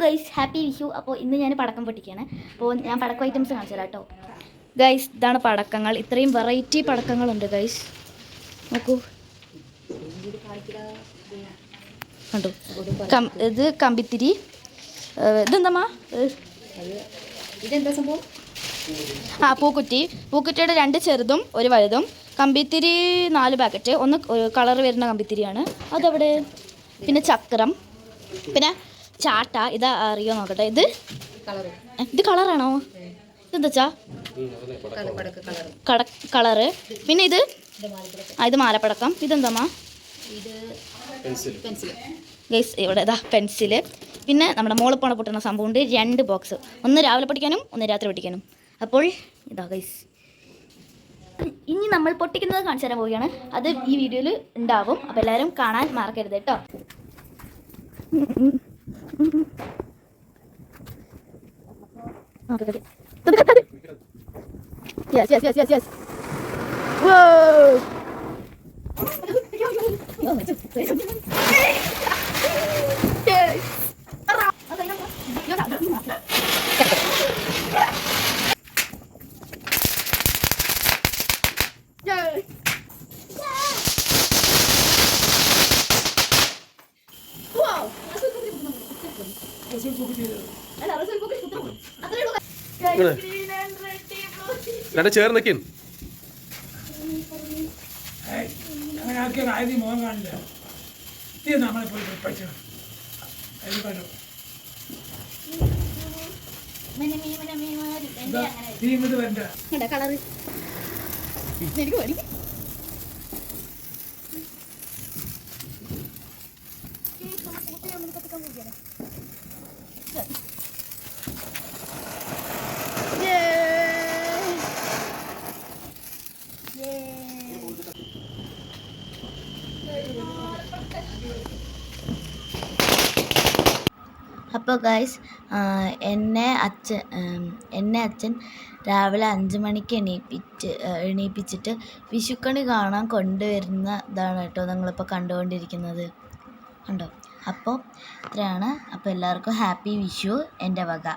Guys happy Vishu അപ്പോൾ ഇന്ന് ഞാൻ പടക്കം പൊട്ടിക്കുകയാണ് അപ്പോൾ ഞാൻ പടക്കം ഐറ്റംസ് കാണിച്ചു തരാം കേട്ടോ ഗൈസ് ഇതാണ് പടക്കങ്ങൾ. ഇത്രയും വെറൈറ്റി പടക്കങ്ങളുണ്ട് ഗൈസ് നോക്കൂ. കണ്ടു? കം ഇത് കമ്പിത്തിരി. ഇതെന്താ ഇതെന്തമ്മാ ഇതെന്താ സംഭവം? ആ പൂക്കുറ്റി. പൂക്കുറ്റിയുടെ രണ്ട് ചെറുതും ഒരു വലുതും. കമ്പിത്തിരി നാല് പാക്കറ്റ് ഒന്ന് കളർ വരുന്ന കമ്പിത്തിരിയാണ്. അതവിടെ? പിന്നെ ചക്രം. പിന്നെ ചാട്ട ഇത് അറിയോ നോക്കട്ടെ. ഇത്? ഇത് കളറാണോ? ഇതെന്താച്ചാ? കട കളറ്. പിന്നെ ഇത്? ഇത് മാലപ്പടക്കം ആ ഇത് മാലപ്പടക്കം. ഇതെന്താ ഇത് പെൻസിൽ ഗൈസ് ഇവിടെ ഇതാ പെൻസിൽ. പിന്നെ നമ്മുടെ മോളിപ്പോണ പോണ പൊട്ടുന്ന സംഭവമുണ്ട് രണ്ട് ബോക്സ്. ഒന്ന് രാവിലെ പഠിക്കാനും ഒന്ന് രാത്രി പഠിക്കാനും അപ്പോൾ ഇതാ ഗൈസ്. ഇനി നമ്മൾ പൊട്ടിക്കുന്നത് കാണിച്ചു തരാൻ പോവുകയാണ്. അത് ഈ വീഡിയോയിൽ ഉണ്ടാവും. അപ്പോൾ എല്ലാവരും കാണാൻ മറക്കരുത് കേട്ടോ. 嗯嗯。啊、哦，对对对，对对对对。Yes yes yes yes yes。哇！Yay! രണ്ട് ചേർന്ന് നിൽക്കും അങ്ങനെ ആക്കിയാൽ ആദ്യം മുഖം കാണില്ല. ഇത് നമ്മളെ പോയി പഠിച്ചു അതിൽ കണ്ടു നീ ഇങ്ങോട്ട് വരണ്ട. കളറ് എനിക്ക് അപ്പോൾ ഗൈസ് എന്നെ അച്ഛൻ എന്നെ അച്ഛൻ രാവിലെ അഞ്ച് മണിക്ക് എണീപ്പിച്ച് എണീപ്പിച്ചിട്ട് വിഷുക്കണി കാണാൻ കൊണ്ടുവരുന്നതാണ് കേട്ടോ നിങ്ങളിപ്പോൾ കണ്ടുകൊണ്ടിരിക്കുന്നത് കണ്ടോ അപ്പോൾ ഇത്രയാണ്. അപ്പോൾ എല്ലാവർക്കും ഹാപ്പി വിഷു എന്റെ വക.